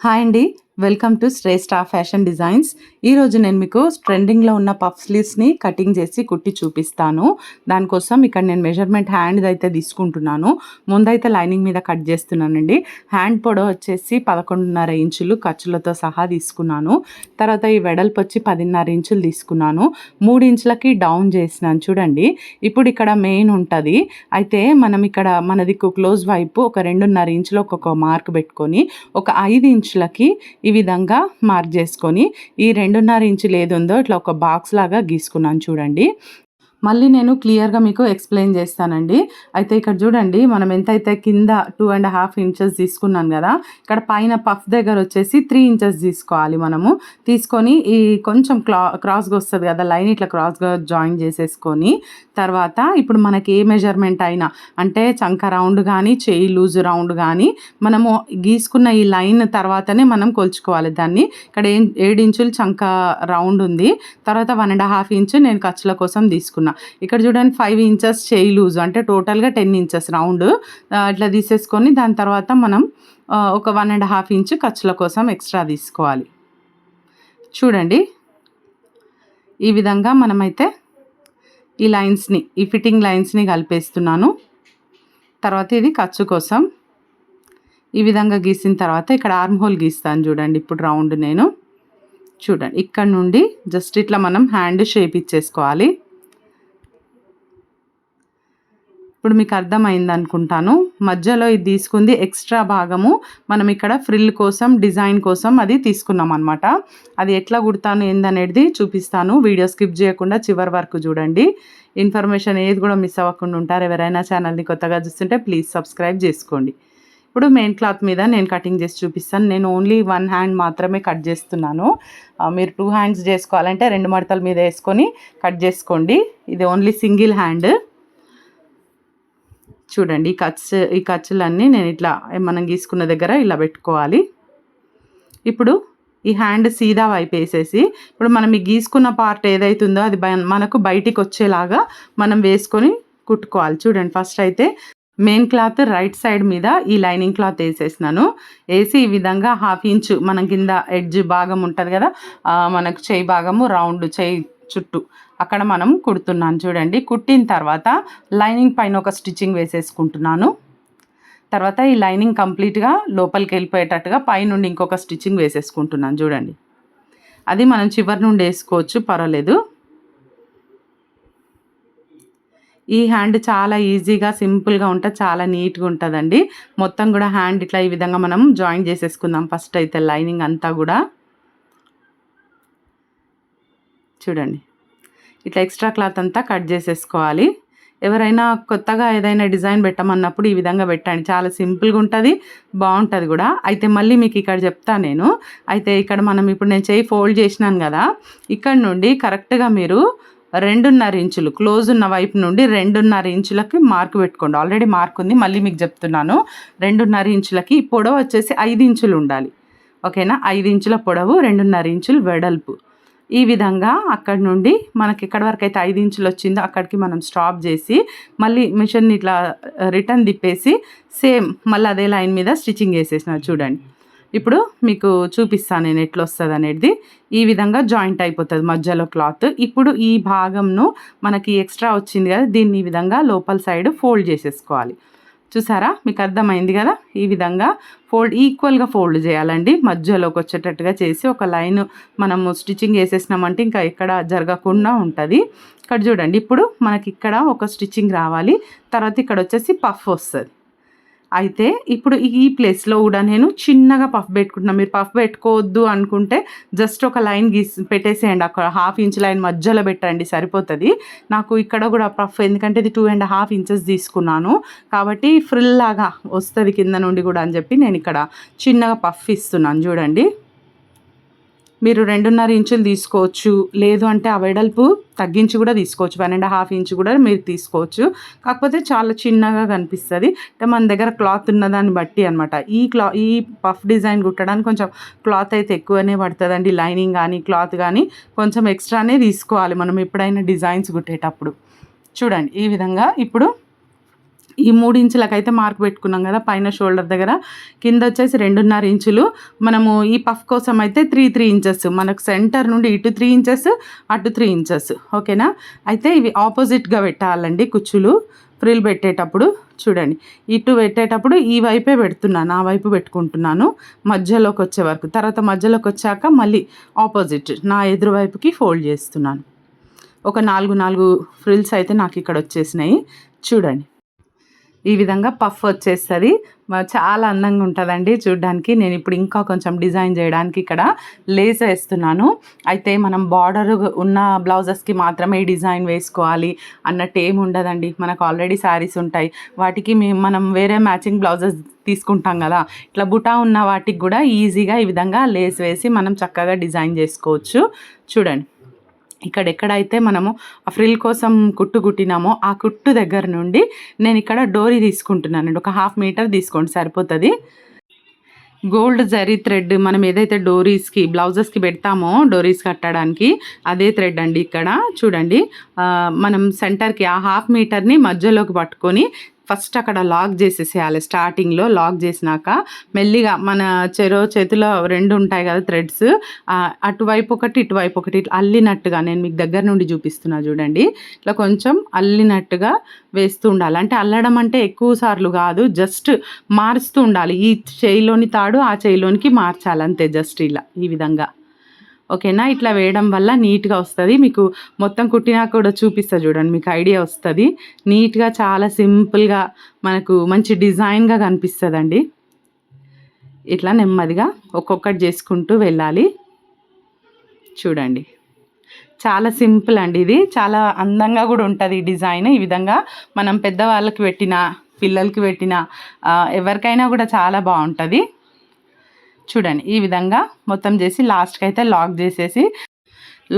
Hi అండి welcome to Shreshtha fashion designs ఈరోజు నేను మీకు ట్రెండింగ్లో ఉన్న పఫ్ స్లీవ్స్ని కటింగ్ చేసి కుట్టి చూపిస్తాను. దానికోసం ఇక్కడ నేను మెజర్మెంట్ హ్యాండ్ అయితే తీసుకుంటున్నాను. ముందైతే లైనింగ్ మీద కట్ చేస్తున్నానండి. హ్యాండ్ పొడవు వచ్చేసి పదకొండున్నర ఇంచులు ఖర్చులతో సహా తీసుకున్నాను. తర్వాత ఈ వెడల్పు వచ్చి పదిన్నర ఇంచులు తీసుకున్నాను. మూడు ఇంచులకి డౌన్ చేసినాను చూడండి. ఇప్పుడు ఇక్కడ మెయిన్ ఉంటుంది. అయితే మనం ఇక్కడ మనది క్లోజ్ వైపు ఒక రెండున్నర ఇంచులు ఒక్కొక్క మార్క్ పెట్టుకొని ఒక ఐదు ఇంచులకి ఈ విధంగా మార్క్ చేసుకొని ఈ రెండున్నర ఇంచులు ఏది ఉందో ఇట్లా ఒక బాక్స్ లాగా గీసుకున్నాను చూడండి. మళ్ళీ నేను క్లియర్గా మీకు ఎక్స్ప్లెయిన్ చేస్తానండి. అయితే ఇక్కడ చూడండి మనం ఎంతైతే కింద టూ అండ్ హాఫ్ ఇంచెస్ తీసుకున్నాం కదా ఇక్కడ పైన పఫ్ దగ్గర వచ్చేసి త్రీ ఇంచెస్ తీసుకోవాలి మనము. తీసుకొని ఈ కొంచెం క్లా క్రాస్గా వస్తుంది కదా లైన్ ఇట్లా క్రాస్గా జాయిన్ చేసేసుకొని తర్వాత ఇప్పుడు మనకి ఏ మెజర్మెంట్ అయినా అంటే చంక రౌండ్ కానీ చేయి లూజ్ రౌండ్ కానీ మనము గీసుకున్న ఈ లైన్ తర్వాతనే మనం కొలుచుకోవాలి దాన్ని. ఇక్కడ ఏడు ఇంచులు చంక రౌండ్ ఉంది. తర్వాత వన్ అండ్ హాఫ్ ఇంచు నేను ఖర్చుల కోసం తీసుకున్నాను. తీసుకున్నా ఇక్కడ చూడండి ఫైవ్ ఇంచెస్ చేయి లూజ్ అంటే టోటల్గా టెన్ ఇంచెస్ రౌండ్ ఇట్లా తీసేసుకొని దాని తర్వాత మనం ఒక వన్ అండ్ హాఫ్ ఇంచ్ ఖర్చుల కోసం ఎక్స్ట్రా తీసుకోవాలి. చూడండి. ఈ విధంగా మనమైతే ఈ లైన్స్ని ఈ ఫిట్టింగ్ లైన్స్ని కలిపేస్తున్నాను. తర్వాత ఇది ఖర్చు కోసం. ఈ విధంగా గీసిన తర్వాత ఇక్కడ ఆర్మ్ హోల్ గీస్తాను చూడండి ఇప్పుడు రౌండ్ నేను. చూడండి ఇక్కడ నుండి జస్ట్ ఇట్లా మనం హ్యాండ్ షేప్ ఇచ్చేసుకోవాలి. ఇప్పుడు మీకు అర్థమైంది అనుకుంటాను. మధ్యలో ఇది తీసుకుంది ఎక్స్ట్రా భాగము. మనం ఇక్కడ ఫ్రిల్ కోసం డిజైన్ కోసం అది తీసుకున్నాం అనమాట అది ఎట్లా కుడతాను ఏందనేది చూపిస్తాను. వీడియో స్కిప్ చేయకుండా చివరి వరకు చూడండి. ఇన్ఫర్మేషన్ ఏది కూడా మిస్ అవ్వకుండా ఉంటారు. ఎవరైనా ఛానల్ని కొత్తగా చూస్తుంటే ప్లీజ్ సబ్స్క్రైబ్ చేసుకోండి. ఇప్పుడు మెయిన్ క్లాత్ మీద నేను కటింగ్ చేసి చూపిస్తాను. నేను ఓన్లీ వన్ హ్యాండ్ మాత్రమే కట్ చేస్తున్నాను. మీరు టూ హ్యాండ్స్ చేసుకోవాలంటే రెండు మడతల మీద వేసుకొని కట్ చేసుకోండి. ఇది ఓన్లీ సింగిల్ హ్యాండ్. చూడండి ఈ కచ్ ఈ ఖర్చులన్నీ నేను ఇట్లా మనం గీసుకున్న దగ్గర ఇలా పెట్టుకోవాలి. ఇప్పుడు ఈ హ్యాండ్ సీదా వైపు వేసేసి ఇప్పుడు మనం ఈ గీసుకున్న పార్ట్ ఏదైతుందో అది మనకు బయటికి వచ్చేలాగా మనం వేసుకొని కుట్టుకోవాలి. చూడండి ఫస్ట్ అయితే మెయిన్ క్లాత్ రైట్ సైడ్ మీద ఈ లైనింగ్ క్లాత్ వేసేసినాను. వేసి ఈ విధంగా హాఫ్ ఇంచు మనం కింద ఎడ్జ్ భాగం ఉంటుంది కదా మనకు చేయి భాగము రౌండ్ చేయి చుట్టూ. అక్కడ మనం కుడుతున్నాను. చూడండి కుట్టిన తర్వాత లైనింగ్ పైన ఒక స్టిచ్చింగ్ వేసేసుకుంటున్నాను. తర్వాత ఈ లైనింగ్ కంప్లీట్గా లోపలికి వెళ్ళిపోయేటట్టుగా పైనుండి ఇంకొక స్టిచ్చింగ్ వేసేసుకుంటున్నాను. చూడండి అది మనం చివరి నుండి వేసుకోవచ్చు పర్వాలేదు. ఈ హ్యాండ్ చాలా ఈజీగా సింపుల్గా ఉంటుంది చాలా నీట్గా ఉంటుందండి. మొత్తం కూడా హ్యాండ్ ఇట్లా ఈ విధంగా మనం జాయిన్ చేసేసుకుందాం ఫస్ట్ అయితే లైనింగ్ అంతా కూడా. చూడండి. ఇట్లా ఎక్స్ట్రా క్లాత్ అంతా కట్ చేసేసుకోవాలి. ఎవరైనా కొత్తగా ఏదైనా డిజైన్ పెట్టమన్నప్పుడు ఈ విధంగా పెట్టండి. చాలా సింపుల్గా ఉంటుంది బాగుంటుంది కూడా. అయితే మళ్ళీ మీకు ఇక్కడ చెప్తా నేను. అయితే ఇక్కడ మనం ఇప్పుడు నేను చేయి ఫోల్డ్ చేసినాను కదా. ఇక్కడ నుండి కరెక్ట్గా మీరు రెండున్నర ఇంచులు క్లోజ్ ఉన్న వైపు నుండి రెండున్నర ఇంచులకి మార్క్ పెట్టుకోండి. ఆల్రెడీ మార్క్ ఉంది మళ్ళీ మీకు చెప్తున్నాను. రెండున్నర ఇంచులకి పొడవు వచ్చేసి ఐదు ఇంచులు ఉండాలి. ఓకేనా? ఐదు ఇంచుల పొడవు రెండున్నర ఇంచులు వెడల్పు. ఈ విధంగా అక్కడి నుండి మనకి ఎక్కడి వరకు అయితే ఐదు ఇంచులు వచ్చిందో అక్కడికి మనం స్టాప్ చేసి మళ్ళీ మిషన్ ఇట్లా రిటర్న్ తిప్పేసి సేమ్ మళ్ళీ అదే లైన్ మీద స్టిచ్చింగ్ వేసేసిన చూడండి. ఇప్పుడు మీకు చూపిస్తాను నేను ఎట్లా వస్తుంది అనేది. ఈ విధంగా జాయింట్ అయిపోతుంది మధ్యలో క్లాత్ ఇప్పుడు ఈ భాగంను మనకి ఎక్స్ట్రా వచ్చింది కదా దీన్ని ఈ విధంగా లోపల సైడ్ ఫోల్డ్ చేసేసుకోవాలి. చూసారా? మీకు అర్థమైంది కదా? ఈ విధంగా ఫోల్డ్ ఈక్వల్గా ఫోల్డ్ చేయాలండి. మధ్యలోకి వచ్చేటట్టుగా చేసి ఒక లైన్ మనము స్టిచ్చింగ్ వేసేసినామంటే ఇంకా ఎక్కడ జరగకుండా ఉంటుంది. ఇక్కడ చూడండి ఇప్పుడు మనకి ఇక్కడ ఒక స్టిచ్చింగ్ రావాలి. తర్వాత ఇక్కడ వచ్చేసి పఫ్ వస్తుంది. అయితే ఇప్పుడు ఈ ప్లేస్లో కూడా నేను చిన్నగా పఫ్ పెట్టుకుంటున్నాను మీరు పఫ్ పెట్టుకోవద్దు అనుకుంటే జస్ట్ ఒక లైన్ గీసి పెట్టేసేయండి. అక్కడ హాఫ్ ఇంచ్ లైన్ మధ్యలో పెట్టండి సరిపోతుంది. నాకు ఇక్కడ కూడా పఫ్ ఎందుకంటే ఇది టూ అండ్ హాఫ్ ఇంచెస్ తీసుకున్నాను. కాబట్టి ఫ్రిల్ లాగా వస్తుంది కింద నుండి కూడా అని చెప్పి నేను ఇక్కడ చిన్నగా పఫ్ ఇస్తున్నాను. చూడండి. మీరు రెండున్నర ఇంచులు తీసుకోవచ్చు. లేదు అంటే ఆ వెడల్పు తగ్గించి కూడా తీసుకోవచ్చు. వన్ అండ్ హాఫ్ ఇంచ్ కూడా మీరు తీసుకోవచ్చు. కాకపోతే చాలా చిన్నగా కనిపిస్తుంది. అంటే మన దగ్గర క్లాత్ ఉన్నదాన్ని బట్టి అనమాట ఈ క్లా ఈ పఫ్ డిజైన్ కుట్టడానికి కొంచెం క్లాత్ అయితే ఎక్కువనే పడుతుందండి. లైనింగ్ కానీ క్లాత్ కానీ కొంచెం ఎక్స్ట్రానే తీసుకోవాలి మనం ఎప్పుడైనా డిజైన్స్ కుట్టేటప్పుడు. చూడండి ఈ విధంగా ఇప్పుడు ఈ మూడు ఇంచులకైతే మార్క్ పెట్టుకున్నాం కదా పైన షోల్డర్ దగ్గర. కింద వచ్చేసి రెండున్నర ఇంచులు. మనము ఈ పఫ్ కోసం అయితే త్రీ త్రీ ఇంచెస్ మనకు సెంటర్ నుండి ఇటు త్రీ ఇంచెస్ అటు త్రీ ఇంచెస్ ఓకేనా అయితే ఇవి ఆపోజిట్గా పెట్టాలండి కుచ్చులు. ఫ్రిల్ పెట్టేటప్పుడు చూడండి. ఇటు పెట్టేటప్పుడు ఈ వైపే పెడుతున్నాను ఆ వైపు పెట్టుకుంటున్నాను. మధ్యలోకి వచ్చే వరకు. తర్వాత మధ్యలోకి వచ్చాక మళ్ళీ ఆపోజిట్ నా ఎదురు వైపుకి ఫోల్డ్ చేస్తున్నాను. ఒక నాలుగు నాలుగు ఫ్రిల్స్ అయితే నాకు ఇక్కడ వచ్చేసినాయి. చూడండి. ఈ విధంగా పఫ్ వచ్చేస్తుంది. చాలా అందంగా ఉంటుందండి చూడడానికి. నేను ఇప్పుడు ఇంకా కొంచెం డిజైన్ చేయడానికి ఇక్కడ లేస్ వేస్తున్నాను. అయితే మనం బార్డర్ ఉన్న బ్లౌజెస్కి మాత్రమే డిజైన్ వేసుకోవాలి అన్నట్టు ఏమి ఉండదండి. మనకు ఆల్రెడీ శారీస్ ఉంటాయి. వాటికి మేము మనం వేరే మ్యాచింగ్ బ్లౌజెస్ తీసుకుంటాం కదా. ఇట్లా బుటా ఉన్న వాటికి కూడా ఈజీగా ఈ విధంగా లేస్ వేసి మనం చక్కగా డిజైన్ చేసుకోవచ్చు. చూడండి. ఇక్కడ ఎక్కడైతే మనము ఆ ఫ్రిల్ కోసం కుట్టు కుట్టినామో ఆ కుట్టు దగ్గర నుండి నేను ఇక్కడ డోరీ తీసుకుంటున్నానండి. ఒక హాఫ్ మీటర్ తీసుకోండి సరిపోతుంది. గోల్డ్ జరీ థ్రెడ్ మనం ఏదైతే డోరీస్కి బ్లౌజెస్కి పెడతామో డోరీస్ కట్టడానికి అదే థ్రెడ్ అండి ఇక్కడ. చూడండి మనం సెంటర్కి ఆ హాఫ్ మీటర్ని మధ్యలోకి పట్టుకొని ఫస్ట్ అక్కడ లాక్ చేసేసేయాలి. స్టార్టింగ్లో లాక్ చేసినాక మెల్లిగా మన చెరో చేతిలో రెండు ఉంటాయి కదా థ్రెడ్స్ అటువైపు ఒకటి ఇటువైపు ఒకటి ఇట్లా అల్లినట్టుగా నేను మీకు దగ్గర నుండి చూపిస్తున్నా చూడండి. ఇట్లా కొంచెం అల్లినట్టుగా వేస్తూ ఉండాలి. అంటే అల్లడం అంటే ఎక్కువ సార్లు కాదు జస్ట్ మారుస్తూ ఉండాలి. ఈ చేయిలోని తాడు ఆ చేయిలోనికి మార్చాలి అంతే జస్ట్ ఇలా ఈ విధంగా. ఓకేనా? ఇట్లా వేయడం వల్ల నీట్గా వస్తుంది. మీకు మొత్తం కుట్టినా కూడా చూపిస్తా చూడండి. మీకు ఐడియా వస్తుంది. నీట్గా చాలా సింపుల్గా మనకు మంచి డిజైన్గా కనిపిస్తుందండి. ఇట్లా నెమ్మదిగా ఒక్కొక్కటి చేసుకుంటూ వెళ్ళాలి. చూడండి. చాలా సింపుల్ అండి ఇది. చాలా అందంగా కూడా ఉంటుంది ఈ డిజైన్. ఈ విధంగా మనం పెద్దవాళ్ళకి పెట్టిన పిల్లలకి పెట్టిన ఎవరికైనా కూడా చాలా బాగుంటుంది. చూడండి ఈ విధంగా మొత్తం చేసి లాస్ట్కి అయితే లాక్ చేసేసి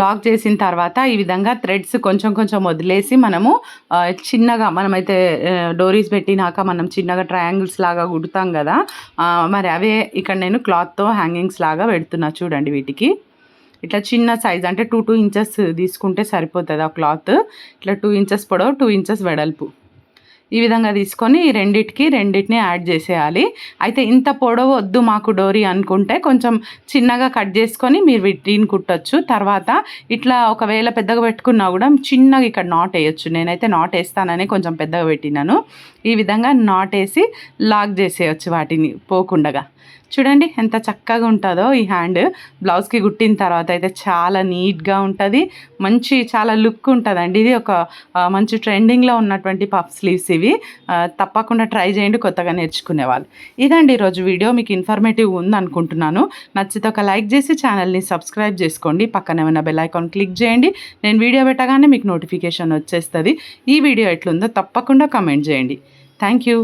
లాక్ చేసిన తర్వాత ఈ విధంగా థ్రెడ్స్ కొంచెం కొంచెం వదిలేసి మనము చిన్నగా మనమైతే డోరీస్ పెట్టినాక మనం చిన్నగా ట్రయాంగిల్స్ లాగా కుడతాం కదా మరి అవే ఇక్కడ నేను క్లాత్తో హ్యాంగింగ్స్ లాగా పెడుతున్నా చూడండి వీటికి. ఇట్లా చిన్న సైజ్ అంటే టూ టూ ఇంచెస్ తీసుకుంటే సరిపోతుంది ఆ క్లాత్ ఇట్లా టూ ఇంచెస్ పొడవు టూ ఇంచెస్ వెడల్పు. ఈ విధంగా తీసుకొని రెండిటికి రెండింటిని యాడ్ చేసేయాలి. అయితే ఇంత పొడవు వద్దు మాకు డోరీ అనుకుంటే కొంచెం చిన్నగా కట్ చేసుకొని మీరు వీటిని కుట్టచ్చు. తర్వాత ఇట్లా ఒకవేళ పెద్దగా పెట్టుకున్నా కూడా చిన్నగా ఇక్కడ నాట్ వేయచ్చు. నేనైతే నాట్ వేస్తానని కొంచెం పెద్దగా పెట్టినాను. ఈ విధంగా నాట్ వేసి లాక్ చేసేయచ్చు వాటిని పోకుండగా. చూడండి ఎంత చక్కగా ఉంటుందో ఈ హ్యాండ్. బ్లౌజ్కి కుట్టిన తర్వాత అయితే చాలా నీట్గా ఉంటుంది. మంచి చాలా లుక్ ఉంటుందండి. ఇది ఒక మంచి ట్రెండింగ్లో ఉన్నటువంటి పఫ్ స్లీవ్స్ ఇవి. తప్పకుండా ట్రై చేయండి కొత్తగా నేర్చుకునే వాళ్ళు. ఇదండి ఈరోజు వీడియో. మీకు ఇన్ఫర్మేటివ్ ఉంది అనుకుంటున్నాను నచ్చితే ఒక లైక్ చేసి ఛానల్ని సబ్స్క్రైబ్ చేసుకోండి. పక్కన ఏమైనా బెల్ ఐకాన్ క్లిక్ చేయండి. నేను వీడియో పెట్టగానే మీకు నోటిఫికేషన్ వచ్చేస్తుంది. ఈ వీడియో ఎట్లుందో తప్పకుండా కమెంట్ చేయండి. Thank you.